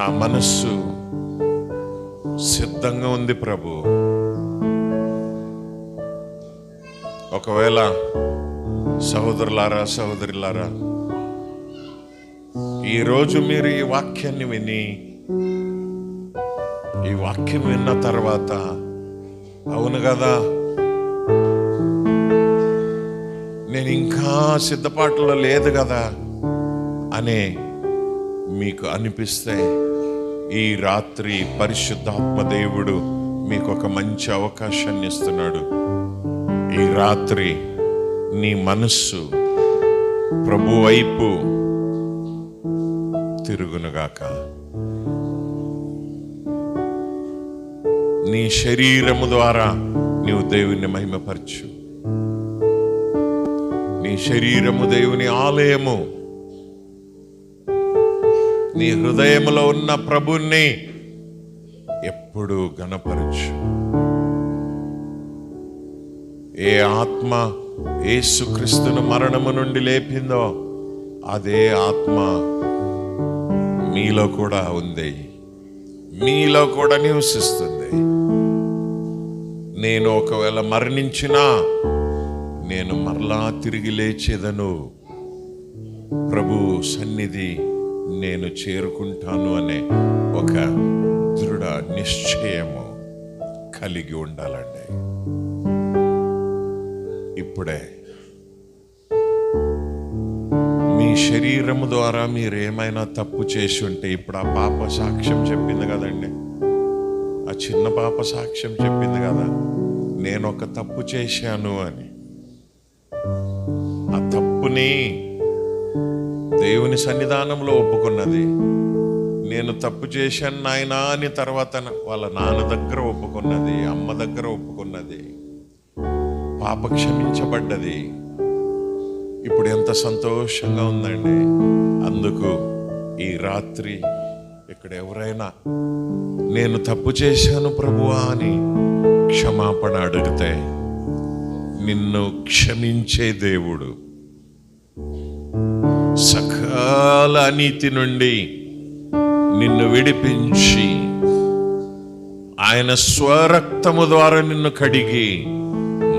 నా మనస్సు సిద్ధంగా ఉంది ప్రభు. ఒకవేళ సహోదరులారా సహోదరులారా ఈరోజు మీరు ఈ వాక్యాన్ని విని ఈ వాక్యం విన్న తర్వాత అవును కదా నేను ఇంకా సిద్ధపాటులో లేదు కదా అనే మీకు అనిపిస్తే ఈ రాత్రి పరిశుద్ధాత్మ దేవుడు మీకు ఒక మంచి అవకాశాన్ని ఇస్తున్నాడు. ఈ రాత్రి నీ మనస్సు ప్రభు వైపు తిరుగునుగాక. నీ శరీరము ద్వారా నీవు దేవుని మహిమపరచు. నీ శరీరము దేవుని ఆలయము నీ హృదయములో ఉన్న ప్రభుణ్ణి ఎప్పుడు గణపరచు. ఏ ఆత్మ ఏసుక్రీస్తును మరణము నుండి లేపిందో అదే ఆత్మ మీలో కూడా ఉంది. మీలో కూడా నివసిస్తుంది. నేను ఒకవేళ మరణించినా నేను మరలా తిరిగి లేచేదను. ప్రభు సన్నిధి నేను చేరుకుంటాను అనే ఒక దృఢ నిశ్చయము కలిగి ఉండాలండి. ఇప్పుడే మీ శరీరము ద్వారా మీరు ఏమైనా తప్పు చేసి ఉంటే ఇప్పుడు ఆ పాప సాక్ష్యం చెప్పింది కదండి. ఆ చిన్న పాప సాక్ష్యం చెప్పింది కదా నేను ఒక తప్పు చేశాను అని. ఆ తప్పుని దేవుని సన్నిధానంలో ఒప్పుకున్నది. నేను తప్పు చేశాను నాయనా అని తర్వాత వాళ్ళ నాన్న దగ్గర ఒప్పుకున్నది అమ్మ దగ్గర ఒప్పుకున్నది. పాప క్షమించబడ్డది. ఇప్పుడు ఎంత సంతోషంగా ఉందండి. అందుకు ఈ రాత్రి ఇక్కడ ఎవరైనా నేను తప్పు చేశాను ప్రభువా అని క్షమాపణ అడిగితే నిన్ను క్షమించే దేవుడు సకాల అనీతి నుండి నిన్ను విడిపించి ఆయన స్వరక్తము ద్వారా నిన్ను కడిగి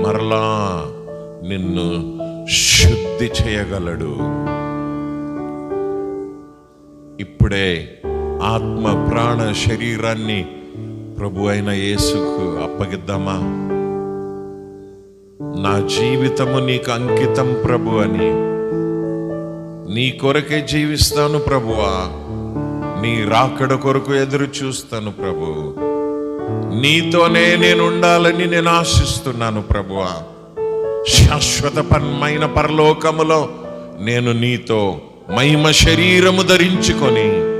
మరలా నిన్ను శుద్ధి చేయగలడు. ఇప్పుడే ఆత్మ ప్రాణ శరీరాన్ని ప్రభు అయిన యేసుకు అప్పగిద్దామా? నా జీవితము నీకు అంకితం ప్రభు అని నీ కొరకే జీవిస్తాను ప్రభువా. నీ రాకడ కొరకు ఎదురు చూస్తాను ప్రభు. నీతోనే నేను ఉండాలని నేను ఆశిస్తున్నాను ప్రభువా. శాశ్వతపరమైన పరలోకములో నేను నీతో మహిమ శరీరము ధరించుకొని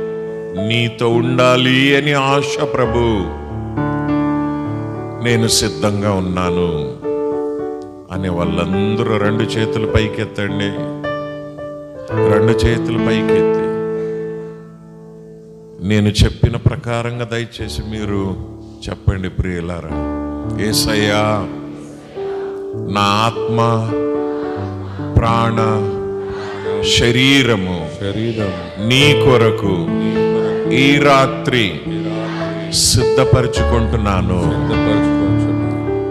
నీతో ఉండాలి అని ఆశ ప్రభు. నేను సిద్ధంగా ఉన్నాను. అనే వాళ్ళందరూ రెండు చేతులు పైకెత్తండి. రెండు చేతులు పైకెత్తి. నేను చెప్పిన ప్రకారంగా దయచేసి మీరు చెప్పండి ప్రియులారా. ఏసయ్యా నా ఆత్మ ప్రాణ శరీరము శరీరం నీ కొరకు ఈ రాత్రి సిద్ధపరచుకుంటున్నాను. సిద్ధపరచుకొంచున్నాను.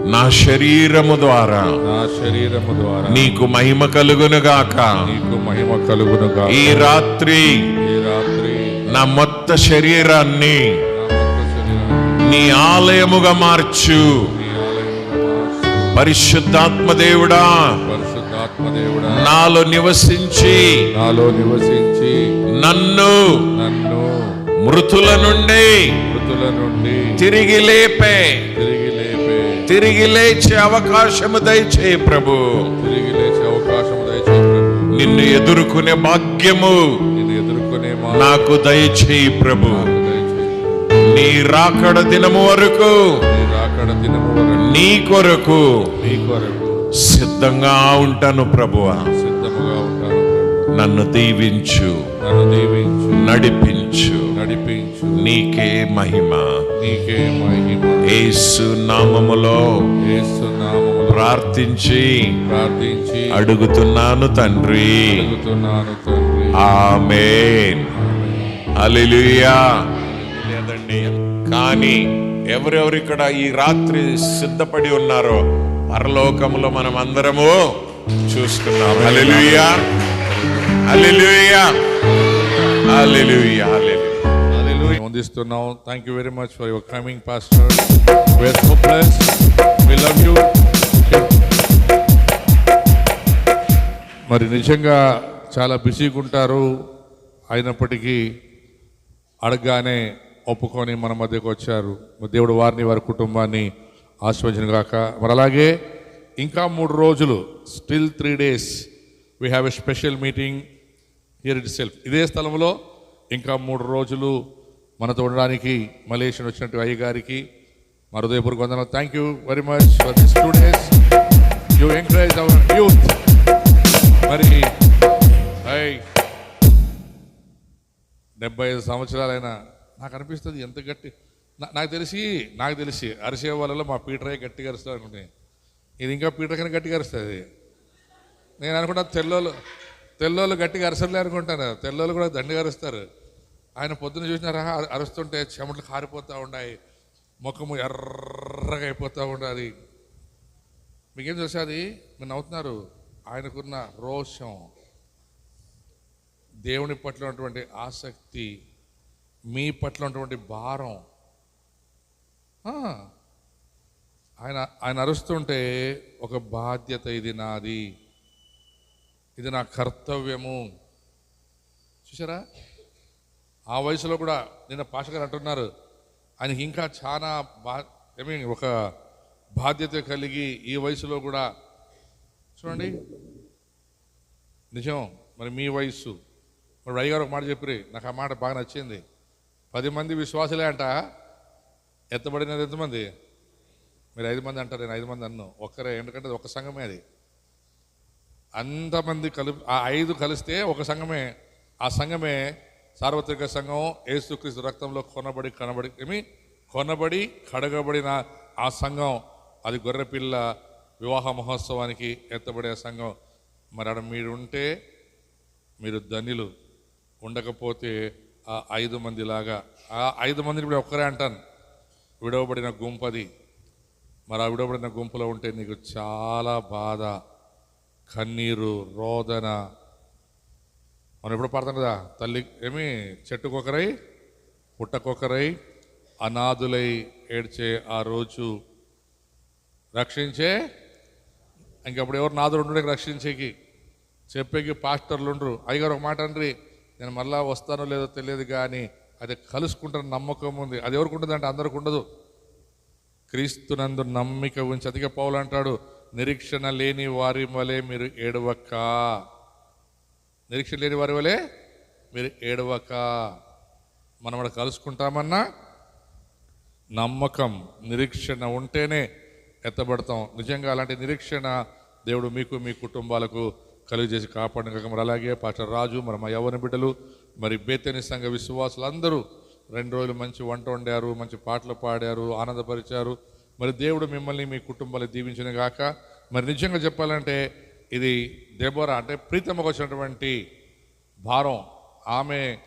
నా శరీరము ద్వారా. నా శరీరము ద్వారా. నీకు మహిమ కలుగునుగాక నీకు మహిమ కలుగునుగా ఈ రాత్రి ఈ రాత్రి నా మొత్త శరీరాన్ని నా ఆలయముగా మార్చు. నీ ఆలయముగా మార్చు. పరిశుద్ధాత్మ దేవుడా పరిశుద్ధాత్మ దేవుడా. నాలో నివసించి నాలో నివసించి నన్ను నన్ను మృతుల నుండి మృతుల నుండి తిరిగి లేపే. తిరిగి లేచే అవకాశము దయచేయి ప్రభు. తిరిగి లేచే అవకాశం దయచేయి ప్రభు. నిన్ను ఎదుర్కొనే భాగ్యము నేను ఎదుర్కొనే నాకు దయచేయి ప్రభు. నీ రాకడ దినము వరకు నీ రాకడ దినము వరకు నీ కొరకు నీ కొరకు సిద్ధంగా ఉంటాను ప్రభువా. సిద్ధముగా ఉంటాను. నన్ను దీవించు. నన్ను దీవించు. నడిపించు. నడిపించు. నీకే మహిమ. నీకే మహిమ. యేసు నామములో యేసు నామములో ప్రార్థించి ప్రార్థించి అడుగుతున్నాను తండ్రి. అడుగుతున్నాను తండ్రి. ఆమేన్. హల్లెలూయా. లేదండి. కానీ ఎవరెవరు ఇక్కడ ఈ రాత్రి సిద్ధపడి ఉన్నారో పరలోకంలో మనం అందరము hallelujah. Hallelujah. Hallelujah. వందిస్తున్నాం thank you very much for your coming pastor were so blessed we love you మరి నిజంగా చాలా బిజీగా ఉంటారు అయినప్పటికీ అడగగానే ఒప్పుకొని మన మధ్యకు వచ్చారు. దేవుడు వారిని వారి కుటుంబాన్ని ఆస్వాదించిన కాక మరి అలాగే ఇంకా మూడు రోజులు still three days we have a special meeting here itself ఇదే స్థలంలో ఇంకా మూడు రోజులు మనతో ఉండడానికి మలేషియన్ వచ్చినట్టు అయ్య గారికి మా హృదయపూర్వక వందనం thank you very much for this two days you encourage our youth మరి హై డెబ్బై ఐదు సంవత్సరాలైనా నాకు అనిపిస్తుంది ఎంత గట్టి. నాకు తెలిసి నాకు తెలిసి అరిసే వాళ్ళలో మా పీటరే గట్టిగా అరుస్తారు అనుకుంటే ఇది ఇంకా పీటర్ కన్నా గట్టిగా అరుస్తుంది. నేను అనుకుంటా తెల్లోళ్ళు తెల్లోళ్ళు గట్టిగా అరసలే అనుకుంటాను తెల్లోళ్ళు కూడా దండిగా అరుస్తారు ఆయన పొద్దున చూసినారా? అరుస్తుంటే చెమటలు కారిపోతూ ఉన్నాయి. ముఖము ఎర్రగా అయిపోతూ ఉండాలి మీకేం తెలుసు అది? మీరు నవ్వుతున్నారు. ఆయనకున్న రోషం దేవుని పట్ల ఉన్నటువంటి ఆసక్తి మీ పట్ల ఉన్నటువంటి భారం. ఆయన ఆయన అరుస్తుంటే ఒక బాధ్యత ఇది నాది. ఇది నా కర్తవ్యము. చూసారా ఆ వయసులో కూడా నిన్న పాష గారు అంటున్నారు ఆయనకి ఇంకా చాలా బా ఐ మీన్ ఒక బాధ్యత కలిగి ఈ వయసులో కూడా చూడండి. నిజం మరి మీ వయస్సు. మరి అయ్యగారు ఒక మాట చెప్పిరి నాకు ఆ మాట బాగా నచ్చింది. పది మంది విశ్వాసులే అంట ఎత్తబడినది ఎంతమంది? మీరు ఐదు మంది అంటారు నేను ఐదు మంది అన్ను. ఒక్కరే ఎందుకంటే అది ఒక సంఘమే అది. అంతమంది కలు ఆ ఐదు కలిస్తే ఒక సంఘమే. ఆ సంఘమే సార్వత్రిక సంఘం ఏసుక్రీస్తు రక్తంలో కొనబడి కనబడి ఏమి? కొనబడి కడగబడిన ఆ సంఘం. అది గొర్రెపిల్ల వివాహ మహోత్సవానికి ఎత్తబడే సంఘం. మరి అక్కడ మీరు ఉంటే మీరు ధనిలు ఉండకపోతే ఆ ఐదు మంది లాగా ఆ ఐదు మందిని ఇప్పుడు ఒక్కరే అంటాను. విడవబడిన గుంపది. మరి ఆ విడవబడిన గుంపులో ఉంటే నీకు చాలా బాధ. కన్నీరు రోదన. మనం ఎప్పుడు పడతాం కదా? తల్లి ఏమి? చెట్టుకొకరై పుట్టకొకరై అనాథులై ఏడ్చే ఆ రోజు. రక్షించే? ఇంకప్పుడు ఎవరు నాదులు ఉండడానికి రక్షించేకి. చెప్పేకి పాస్టర్లు ఉండరు అయ్యగారు ఒక మాట అండ్రి నేను మళ్ళా వస్తానో లేదో తెలియదు కానీ అది కలుసుకుంటాను నమ్మకం ఉంది. అది ఎవరికి ఉంటుంది అంటే అందరికి ఉండదు. క్రీస్తునందు నమ్మిక ఉంచి అతిగా పౌలు అంటాడు నిరీక్షణ లేని వారి వలె మీరు ఏడవక. నిరీక్షణ లేని వారి వలె మీరు ఏడవక. మనం అక్కడ కలుసుకుంటామన్నా నమ్మకం నిరీక్షణ ఉంటేనే ఎత్తబడతాం. నిజంగా అలాంటి నిరీక్షణ దేవుడు మీకు మీ కుటుంబాలకు కలుగజేసి కాపాడిన మరి అలాగే పాస్టర్ రాజు మరి మా యవ్వని బిడ్డలు మరి బేతని సంఘ విశ్వాసులు అందరూ రెండు రోజులు మంచి వంట వండారు మంచి పాటలు పాడారు ఆనందపరిచారు. మరి దేవుడు మిమ్మల్ని మీ కుటుంబాలు దీవించిన గాక మరి నిజంగా చెప్పాలంటే ఇది దేబోరా అంటే ప్రీతమ్మకు వచ్చినటువంటి భారం. ఆమె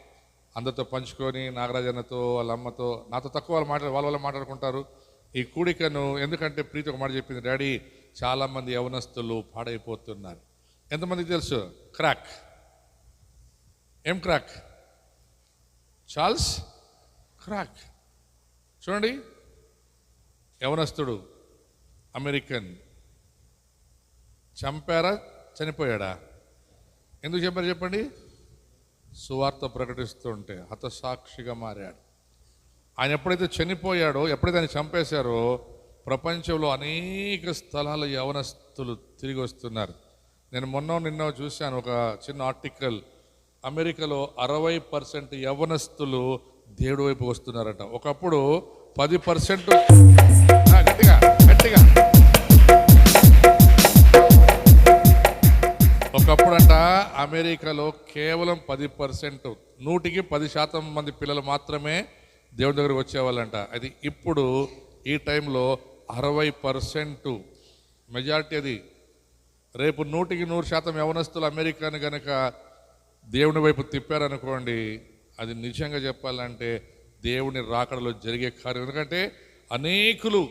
అందరితో పంచుకొని నాగరాజన్నతో వాళ్ళ అమ్మతో నాతో తక్కువ వాళ్ళు మాట్లాడు వాళ్ళ వాళ్ళు మాట్లాడుకుంటారు. ఈ కూడికను ఎందుకంటే ప్రీతి ఒక మాట చెప్పింది డాడీ చాలామంది యవనస్తులు పాడైపోతున్నారు. ఎంతమందికి తెలుసు? క్రాక్. ఏం క్రాక్? Charles crack. చూడండి. యవనస్తుడు అమెరికన్. చంపారా? చనిపోయాడా? ఎందుకు చెప్పారు చెప్పండి? సువార్త ప్రకటిస్తుంటే హతసాక్షిగా మారాడు. ఆయన ఎప్పుడైతే చనిపోయాడో ఎప్పుడైతే ఆయన చంపేశారో ప్రపంచంలో అనేక స్థలాల యవనస్తులు తిరిగి వస్తున్నారు. నేను మొన్న నిన్న చూశాను ఒక చిన్న ఆర్టికల్. అమెరికాలో అరవై పర్సెంట్ యవనస్తులు దేవుడి వైపు వస్తున్నారట. ఒకప్పుడు పది పర్సెంట్ గట్టిగా గట్టిగా. ఒకప్పుడంట అమెరికాలో కేవలం పది పర్సెంట్ నూటికి పది శాతం మంది పిల్లలు మాత్రమే దేవుడి దగ్గరకు వచ్చేవాళ్ళంట. అది ఇప్పుడు ఈ టైంలో అరవై పర్సెంట్ మెజారిటీ అది. రేపు నూటికి నూరు శాతం యవనస్తులు అమెరికాని గనక దేవుని వైపు తిప్పారనుకోండి అది నిజంగా చెప్పాలంటే దేవుని రాకడలో జరిగే కార్యం. ఎందుకంటే అనేకులు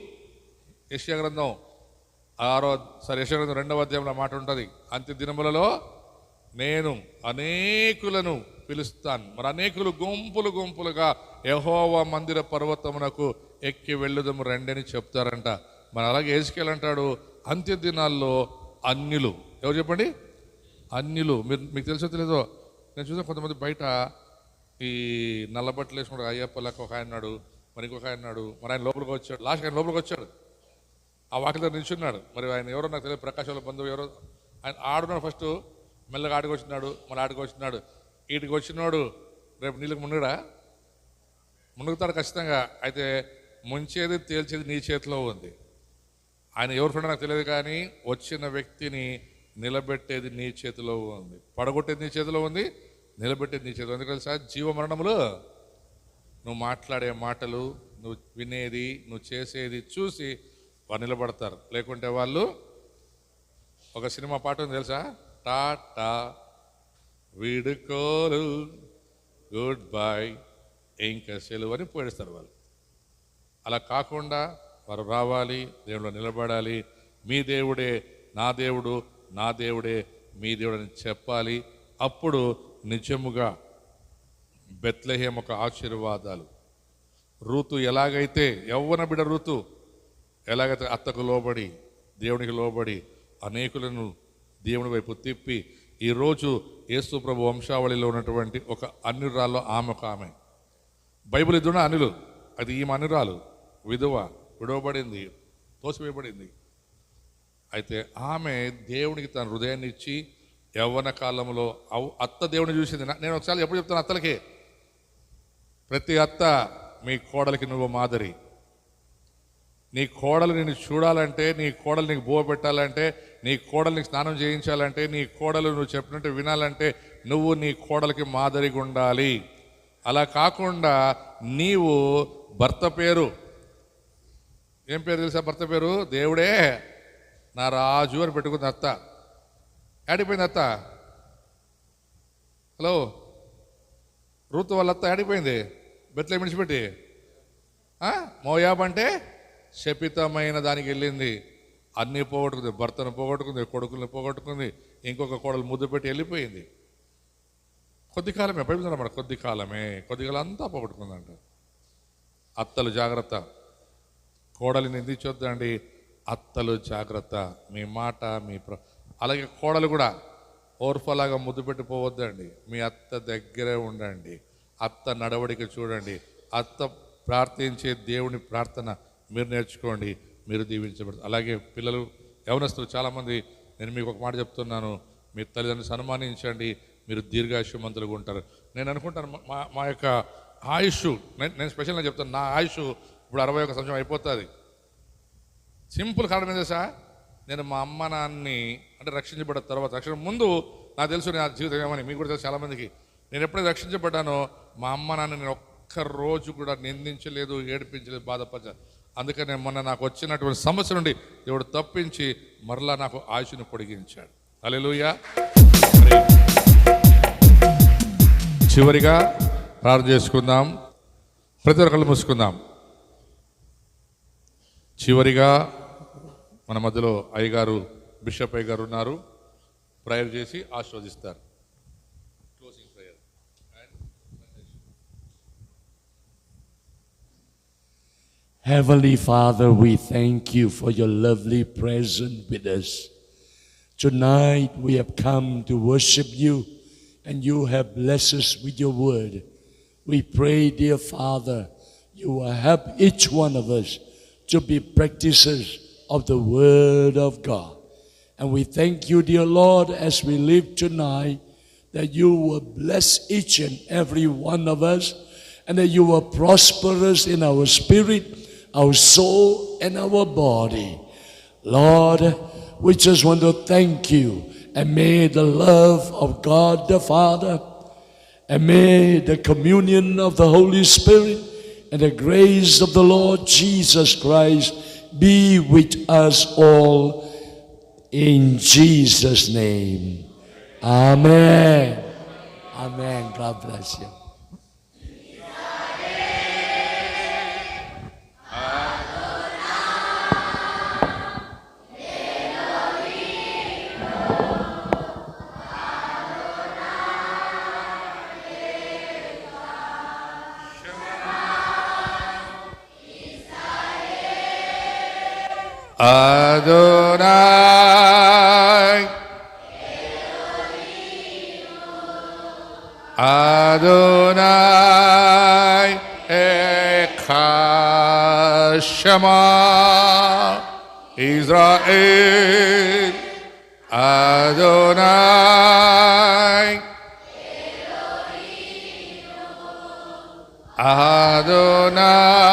యశ్యా గ్రంథం ఆరో సరే రెండవ అధ్యాయంలో మాట ఉంటుంది. అంత్య దినములలో నేను అనేకులను పిలుస్తాను. మరి అనేకులు గుంపులు గుంపులుగా యహోవ మందిర పర్వతమునకు ఎక్కి వెళ్ళుదము రండి అని చెప్తారంట. మరి అలాగే వేసుకెళ్ళంటాడు అంత్య దినాల్లో అన్యులు. ఎవరు చెప్పండి? అన్యులు. మీరు మీకు తెలుసో తెలీదో? నేను చూసాను కొంతమంది బయట ఈ నల్ల బట్టలు అయ్యప్ప లెక్క ఒక ఆయన ఉన్నాడు మరి ఇంకొక ఆయన మరి ఆయన లోపలికి వచ్చాడు. లాస్ట్ ఆయన లోపలికి వచ్చాడు. ఆ వాకిలి దగ్గర నిల్చున్నాడు. మరి ఆయన ఎవరో నాకు తెలియదు ప్రకాశంలో బంధువు ఎవరో. ఆయన ఆడున్నాడు ఫస్ట్ మెల్లగా ఆడికి వచ్చినాడు మళ్ళీ ఆడికి వచ్చినాడు. వీటికి వచ్చినాడు రేపు నీళ్ళకి మునుగుడా? మునుగుతాడు ఖచ్చితంగా. అయితే ముంచేది తేల్చేది నీ చేతిలో ఉంది. ఆయన ఎవరు ఫ్రెండ్ నాకు తెలియదు కానీ వచ్చిన వ్యక్తిని నిలబెట్టేది నీ చేతిలో ఉంది. పడగొట్టేది నీ చేతిలో ఉంది నిలబెట్టేది నీ చేతిలో ఉంది. తెలుసా? జీవ మరణములు. నువ్వు మాట్లాడే మాటలు నువ్వు వినేది నువ్వు చేసేది చూసి వారు నిలబడతారు. లేకుంటే వాళ్ళు ఒక సినిమా పాట ఉంది తెలుసా? టాటా వీడుకోలు గుడ్ బై ఇంకా సెలవు అని పోయిస్తారు వాళ్ళు. అలా కాకుండా వారు రావాలి దేవుడు నిలబడాలి. మీ దేవుడే నా దేవుడు నా దేవుడే మీ దేవుడు అని చెప్పాలి. అప్పుడు నిజముగా బెత్లహేం ఒక ఆశీర్వాదాలు. ఋతు ఎలాగైతే యవ్వన బిడ ఋతు ఎలాగైతే అత్తకు లోబడి దేవునికి లోబడి అనేకులను దేవుని వైపు తిప్పి ఈరోజు యేసు ప్రభు వంశావళిలో ఉన్నటువంటి ఒక అన్యురాల్లో ఆమె ఒక ఆమె. బైబిల్ ఇద్దరు అనులు. అది ఈమె అనురాలు. విధవ విడవబడింది తోసివేయబడింది. అయితే ఆమె దేవునికి తన హృదయాన్ని ఇచ్చి యవ్వన కాలంలో అత్త దేవుని చూసింది. నేను ఒకసారి ఎప్పుడు చెప్తాను అత్తలకి? ప్రతి అత్త మీ కోడలికి నువ్వు మాదిరి. నీ కోడలు నిన్ను చూడాలంటే నీ కోడలు నీకు బువ పెట్టాలంటే నీ కోడలు నీకు స్నానం చేయించాలంటే నీ కోడలు నువ్వు చెప్పినట్టు వినాలంటే నువ్వు నీ కోడలికి మాదిరిగా ఉండాలి. అలా కాకుండా నీవు భర్త పేరు. ఏం పేరు తెలుసా భర్త పేరు? దేవుడే. నా రాజు అని పెట్టుకుంది అత్త. ఆడిపోయింది అత్త? హలో? రూతు వాళ్ళ అత్త ఆడిపోయింది బెత్లే మిడిచిపెట్టి మోయాబ్ అంటే? శపితమైన దానికి వెళ్ళింది. అన్నీ పోగొట్టుకుంది భర్తను పోగొట్టుకుంది కొడుకుల్ని పోగొట్టుకుంది ఇంకొక కోడలు ముద్దు పెట్టి వెళ్ళిపోయింది. కొద్ది కాలమే బైబిల్ మన కొద్ది కాలమే కొద్ది కాలం అంతా పోగొట్టుకుందంట. అత్తలు జాగ్రత్త. కోడలిని నిందించొద్దండి అత్తలు జాగ్రత్త. మీ మాట మీ ప్ర అలాగే కోడలు కూడా ఓర్ఫలాగా ముద్దు పెట్టిపోవద్దండి మీ అత్త దగ్గరే ఉండండి. అత్త నడవడిక చూడండి. అత్త ప్రార్థించే దేవుని ప్రార్థన మీరు నేర్చుకోండి మీరు దీవించబడతారు. అలాగే పిల్లలు యవనస్తులు చాలామంది నేను మీకు ఒక మాట చెప్తున్నాను. మీ తల్లిదండ్రులు సన్మానించండి మీరు దీర్ఘాయుష్యమంతులుగా ఉంటారు. నేను అనుకుంటాను మా- మా యొక్క ఆయుష్ నేను నేను స్పెషల్గా చెప్తాను నా ఆయుష్ ఇప్పుడు అరవై ఒక సంవత్సరం అయిపోతుంది. సింపుల్ కారణం ఏంటో సార్ నేను మా అమ్మ నాన్నని అంటే రక్షించబడ్డ తర్వాత రక్షణ ముందు నాకు తెలుసు నా జీవితం ఏమని మీకు కూడా తెలుసు చాలామందికి. నేను ఎప్పుడైతే రక్షించబడ్డానో మా అమ్మ నాన్న నేను ఒక్క రోజు కూడా నిందించలేదు ఏడిపించలేదు బాధపరచలేదు. అందుకనే మొన్న నాకు వచ్చినటువంటి సమస్య నుండి దేవుడు తప్పించి మరలా నాకు ఆశను పొడిగించాడు. అలెలుయ చివరిగా ప్రార్థన చేసుకుందాం. ప్రతి ఒక్కళ్ళు మూసుకుందాం. చివరిగా మన మధ్యలో అయ్యగారు బిషప్ అయ్యగారు ఉన్నారు. ప్రేయర్ చేసి ఆస్వాదిస్తారు Heavenly Father, we thank you for your lovely presence with us. Tonight we have come to worship you and you have blessed us with your word. We pray, dear Father, you will help each one of us to be practitioners of the word of God. And we thank you, dear Lord, as we live tonight, that you will bless each and every one of us, and that you will prosper us in our spirit, our soul, and our body. Lord, we just want to thank you, and may the love of God the Father, and may the communion of the Holy Spirit, and the grace of the Lord Jesus Christ be with us all in Jesus' name. Amen. Amen. God bless you. Adonai. Adonai Echad Shema Israel Adonai Adonai